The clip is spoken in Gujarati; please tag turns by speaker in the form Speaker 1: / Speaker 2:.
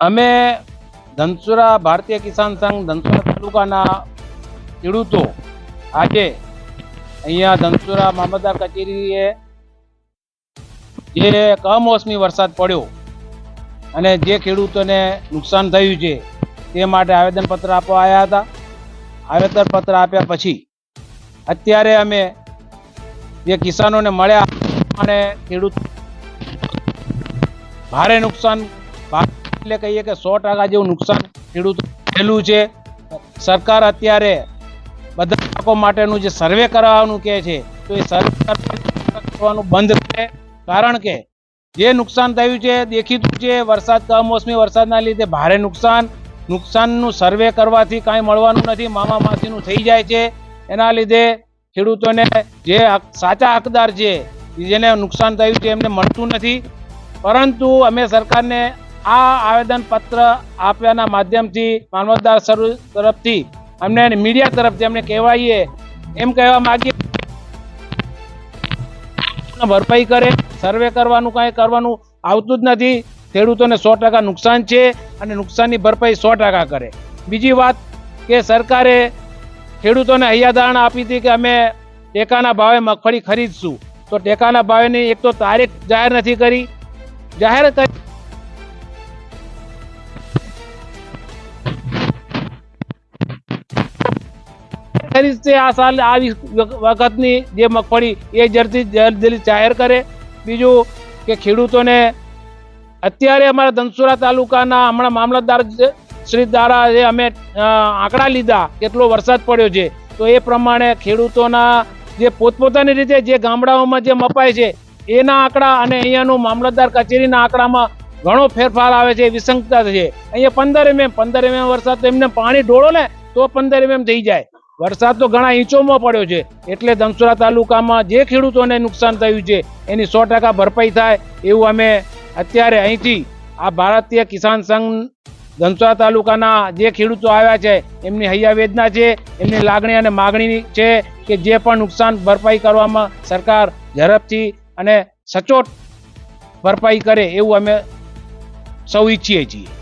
Speaker 1: અમે ધનસુરા ભારતીય કિસાન સંઘ ધનસુરા તાલુકાના ખેડૂતો આજે અહીંયા ધનસુરા મામલતદાર કચેરીએ જે કમોસમી વરસાદ પડ્યો અને જે ખેડૂતોને નુકસાન થયું છે, તે માટે આવેદનપત્ર આપવા આવ્યા હતા. આવેદનપત્ર આપ્યા પછી અત્યારે અમે જે કિસાનોને મળ્યા અને ખેડૂત ભારે નુકસાન એટલે કહીએ કે સો ટકા જેવું નુકસાન ખેડૂતો થયેલું છે. સરકાર અત્યારે બધા પાકો માટેનું જે સર્વે કરાવવાનું કહે છે, તો એ સરકાર કરવાનું બંધ કરે કારણ કે જે નુકસાન થયું છે, દેખીતું છે, વરસાદ કમોસમી વરસાદના લીધે ભારે નુકસાન. નુકસાનનું સર્વે કરવાથી કાંઈ મળવાનું નથી, મામા માસીનું થઈ જાય છે. એના લીધે ખેડૂતોને જે સાચા હકદાર છે જેને નુકસાન થયું છે, એમને મળતું નથી. પરંતુ અમે સરકારને આ આવેદન પત્ર આપ્યાના માધ્યમથી માનવદાર સર- તરફથી અમને મીડિયા તરફથી અમને કહેવાઈએ એમ કહેવા માગીએ ભરપાઈ કરે, સર્વે કરવાનું કાંઈ કરવાનું આવતું જ નથી. ખેડૂતોને સો ટકા નુકસાન છે અને નુકસાનની ભરપાઈ સો ટકા કરે. બીજી વાત કે સરકારે ખેડૂતોને હૈયાધારણા આપી હતી કે અમે ટેકાના ભાવે મગફળી ખરીદશું. તો ટેકાના ભાવેની એક તો તારીખ જાહેર નથી કરી. જાહેર કરી ખરીદશે. આ સાલ આવી વખતની જે મગફળી, એ જલ્દી જલ્દી જાહેર કરે. બીજું કે ખેડૂતોને અત્યારે અમારા ધનસુરા તાલુકાના હમણાં મામલતદાર શ્રી દ્વારા જે અમે આંકડા લીધા, કેટલો વરસાદ પડ્યો છે, તો એ પ્રમાણે ખેડૂતોના જે પોતપોતાની રીતે જે ગામડાઓમાં જે મપાય છે, એના આંકડા અને અહીંયાનું મામલતદાર કચેરીના આંકડામાં ઘણો ફેરફાર આવે છે વિસંગતા છે. અહીંયા પંદર એમએમ પંદર એમએમ વરસાદ એમને પાણી ઢોળો ને, તો પંદર એમએમ થઈ જાય. વરસાદ તો ઘણા ઇંચોમાં પડ્યો છે. એટલે ધનસુરા તાલુકામાં જે ખેડૂતોને નુકસાન થયું છે, એની સો ટકા ભરપાઈ થાય એવું અમે અત્યારે અહીંથી આ ભારતીય કિસાન સંઘ ધનસુરા તાલુકાના જે ખેડૂતો આવ્યા છે, એમની હૈયા વેદના છે, એમની લાગણી અને માગણી છે કે જે પણ નુકસાન ભરપાઈ કરવામાં સરકાર ઝડપથી અને સચોટ ભરપાઈ કરે એવું અમે સૌ ઈચ્છીએ છીએ.